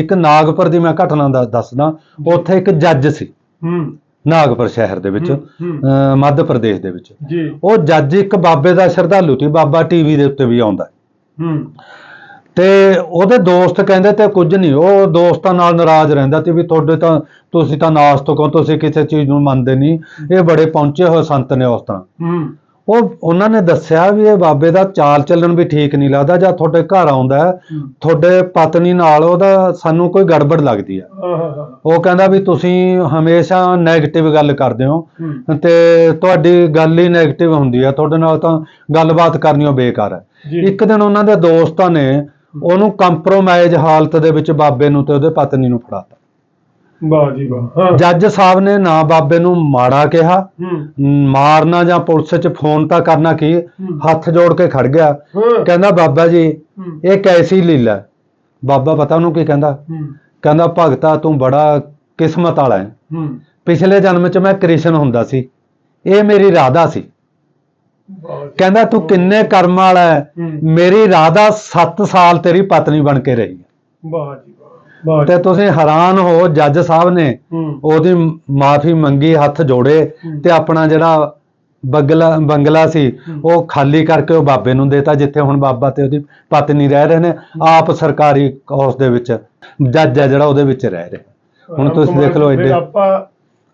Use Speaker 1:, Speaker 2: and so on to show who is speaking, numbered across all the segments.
Speaker 1: ਇੱਕ ਨਾਗਪੁਰ ਦੀ ਮੈਂ ਘਟਨਾ ਦਾ ਦੱਸਦਾ ਉੱਥੇ ਇੱਕ ਜੱਜ ਸੀ।
Speaker 2: ਹੂੰ।
Speaker 1: ਨਾਗਪੁਰ ਸ਼ਹਿਰ ਦੇ ਵਿੱਚ। ਅਹ ਮੱਧ ਪ੍ਰਦੇਸ਼ ਦੇ ਵਿੱਚ।
Speaker 2: ਜੀ।
Speaker 1: ਉਹ ਜੱਜ ਇੱਕ ਬਾਬੇ ਦਾ ਸ਼ਰਧਾਲੂ ਸੀ ਬਾਬਾ ਟੀਵੀ ਦੇ ਉੱਤੇ ਵੀ ਆਉਂਦਾ।
Speaker 2: ਹੂੰ।
Speaker 1: ਤੇ ਉਹਦੇ ਦੋਸਤ ਕਹਿੰਦੇ ਤੇ ਕੁਝ ਨਹੀਂ ਉਹ ਦੋਸਤਾਂ ਨਾਲ ਨਾਰਾਜ਼ ਰਹਿੰਦਾ ਤੇ ਵੀ ਤੁਹਾਡੇ ਤਾਂ ਤੁਸੀਂ ਤਾਂ ਨਾਸਤਕ ਹੋ ਤੁਸੀਂ ਕਿਸੇ ਚੀਜ਼ ਨੂੰ ਮੰਨਦੇ ਨਹੀਂ। ਇਹ ਬੜੇ ਪਹੁੰਚੇ ਹੋਏ ਸੰਤ ਨੇ ਉਸ ਤਰ੍ਹਾਂ।
Speaker 2: ਹੂੰ।
Speaker 1: ਉਹ ਉਹਨਾਂ ਨੇ ਦੱਸਿਆ ਵੀ ਇਹ ਬਾਬੇ ਦਾ ਚਾਲ ਚੱਲਣ ਵੀ ਠੀਕ ਨਹੀਂ ਲੱਗਦਾ ਜਾਂ ਤੁਹਾਡੇ ਘਰ ਆਉਂਦਾ ਹੈ। ਤੁਹਾਡੇ ਪਤਨੀ ਨਾਲ ਉਹਦਾ ਸਾਨੂੰ ਕੋਈ ਗੜਬੜ ਲੱਗਦੀ ਆ ਉਹ ਕਹਿੰਦਾ ਵੀ ਤੁਸੀਂ ਹਮੇਸ਼ਾ 네ਗੇਟਿਵ ਗੱਲ ਕਰਦੇ ਹੋ ਤੇ ਤੁਹਾਡੀ ਗੱਲ ਹੀ 네ਗੇਟਿਵ ਹੁੰਦੀ ਆ ਤੁਹਾਡੇ ਨਾਲ ਤਾਂ ਗੱਲਬਾਤ ਕਰਨੀ ਉਹ ਬੇਕਾਰ ਹੈ।
Speaker 2: ਜੀ।
Speaker 1: ਇੱਕ ਦਿਨ ਉਹਨਾਂ ਦੇ ਦੋਸਤਾਂ ਨੇ ਉਹਨੂੰ ਕੰਪਰੋਮਾਈਜ਼ ਹਾਲਤ ਦੇ ਵਿੱਚ ਬਾਬੇ ਨੂੰ ਤੇ ਉਹਦੇ ਪਤਨੀ ਨੂੰ ਫੜਾਤਾ।
Speaker 2: ਵਾਹ ਜੀ ਵਾਹ
Speaker 1: ਜੱਜ ਸਾਹਿਬ ਨੇ ਨਾ ਬਾਬੇ ਨੂੰ ਮਾੜਾ ਕਿਹਾ ਮਾਰਨਾ ਜਾਂ ਪੁਲਿਸ 'ਚ ਫੋਨ ਤਾਂ ਕਰਨਾ ਕੀ। ਹੱਥ ਜੋੜ ਕੇ ਖੜ ਗਿਆ ਕਹਿੰਦਾ ਬਾਬਾ ਜੀ ਇਹ ਕੈਸੀ ਲੀਲਾ? ਬਾਬਾ ਪਤਾ ਉਹਨੂੰ ਕੀ ਕਹਿੰਦਾ ਕਹਿੰਦਾ ਭਗਤਾ ਤੂੰ ਬੜਾ ਕਿਸਮਤ ਵਾਲਾ ਹੈ ਪਿਛਲੇ ਜਨਮ 'ਚ ਮੈਂ ਕ੍ਰਿਸ਼ਨ ਹੁੰਦਾ ਸੀ ਇਹ ਮੇਰੀ ਰਾਧਾ ਸੀ। ਕਹਿੰਦਾ ਤੂੰ ਕਿੰਨੇ ਕਰਮ ਵਾਲਾ ਹੈ। ਮੇਰੀ ਰਾਧਾ 7 ਸਾਲ ਤੇਰੀ ਪਤਨੀ ਬਣ ਕੇ ਰਹੀ ਹੈ।
Speaker 2: ਵਾਹ ਜੀ ਵਾਹ ਵਾਹ ਜੀ।
Speaker 1: ਤੇ ਤੁਸੀਂ ਹੈਰਾਨ ਹੋ ਜੱਜ ਸਾਹਿਬ ਨੇ ਉਹਦੀ ਮਾਫੀ ਮੰਗੀ ਹੱਥ ਜੋੜੇ। ਤੇ ਆਪਣਾ ਜਿਹੜਾ ਬੰਗਲਾ ਬੰਗਲਾ ਸੀ ਉਹ ਖਾਲੀ ਕਰਕੇ ਉਹ ਬਾਬੇ ਨੂੰ ਦੇਤਾ ਜਿੱਥੇ ਹੁਣ ਬਾਬਾ ਤੇ ਉਹਦੀ ਪਤਨੀ ਰਹਿ ਰਹੇ ਨੇ ਆਪ ਸਰਕਾਰੀ ਹਾਊਸ ਦੇ ਵਿੱਚ ਜੱਜ ਹੈ ਜਿਹੜਾ ਉਹਦੇ ਵਿੱਚ ਰਹਿ ਰਿਹਾ। ਹੁਣ ਤੁਸੀਂ ਦੇਖ ਲਓ ਐਡੇ
Speaker 2: ਆਪਾਂ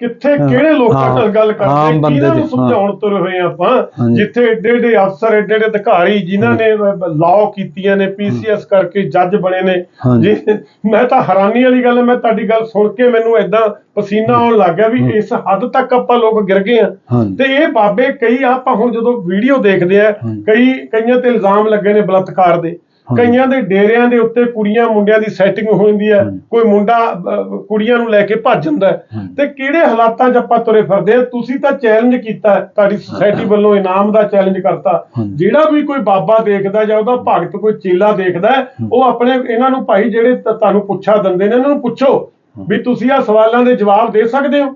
Speaker 2: ਕਿੱਥੇ ਕਿਹੜੇ ਲੋਕਾਂ ਨਾਲ ਗੱਲ ਕਰਦੇ ਕਿਹਨਾਂ ਨੂੰ ਸਮਝਾਉਣ ਤੁਰ ਹੋਏ ਆਪਾਂ। ਜਿੱਥੇ ਏਡੇ ਏਡੇ ਅਫਸਰ ਏਡੇ ਏਡੇ ਅਧਿਕਾਰੀ ਜਿਨ੍ਹਾਂ ਨੇ ਲਾਅ ਕੀਤੀਆਂ ਨੇ ਪੀਸੀਐਸ ਕਰਕੇ ਜੱਜ ਬਣੇ ਨੇ। ਮੈਂ ਤਾਂ ਹੈਰਾਨੀ ਵਾਲੀ ਗੱਲ ਹੈ, ਮੈਂ ਤੁਹਾਡੀ ਗੱਲ ਸੁਣ ਕੇ ਮੈਨੂੰ ਐਦਾਂ ਪਸੀਨਾ ਆਉਣ ਲੱਗ ਗਿਆ ਵੀ ਇਸ ਹੱਦ ਤੱਕ ਆਪਾਂ ਲੋਕ ਗਿਰ ਗਏ ਆ ਤੇ ਇਹ ਬਾਬੇ ਕਈ ਆਪਾਂ ਹੁਣ ਜਦੋਂ ਵੀਡੀਓ ਦੇਖਦੇ ਆ। ਕਈ ਕਈਆਂ ਤੇ ਇਲਜ਼ਾਮ ਲੱਗੇ ਨੇ ਬਲਾਤਕਾਰ ਦੇ। ਕਈਆਂ ਦੇ ਡੇਰਿਆਂ ਦੇ ਉੱਤੇ ਕੁੜੀਆਂ ਮੁੰਡਿਆਂ ਦੀ ਸੈਟਿੰਗ ਹੋ ਜਾਂਦੀ ਹੈ। ਕੋਈ ਮੁੰਡਾ ਕੁੜੀਆਂ ਨੂੰ ਲੈ ਕੇ ਭੱਜ ਜਾਂਦਾ। ਤੇ ਕਿਹੜੇ ਹਾਲਾਤਾਂ 'ਚ ਆਪਾਂ ਤੁਰੇ ਫਿਰਦੇ ਆ ਤੁਸੀਂ ਤਾਂ ਚੈਲੰਜ ਕੀਤਾ ਤੁਹਾਡੀ ਸੁਸਾਇਟੀ ਵੱਲੋਂ ਇਨਾਮ ਦਾ ਚੈਲੰਜ ਕਰਤਾ। ਜਿਹੜਾ ਵੀ ਕੋਈ ਬਾਬਾ ਦੇਖਦਾ ਜਾਂ ਉਹਦਾ ਭਗਤ ਕੋਈ ਚੇਲਾ ਦੇਖਦਾ ਉਹ ਆਪਣੇ ਇਹਨਾਂ ਨੂੰ ਭਾਈ ਜਿਹੜੇ ਤੁਹਾਨੂੰ ਪੁੱਛਾ ਦਿੰਦੇ ਨੇ ਇਹਨਾਂ ਨੂੰ ਪੁੱਛੋ ਵੀ ਤੁਸੀਂ ਆ ਸਵਾਲਾਂ ਦੇ ਜਵਾਬ ਦੇ ਸਕਦੇ ਹੋ?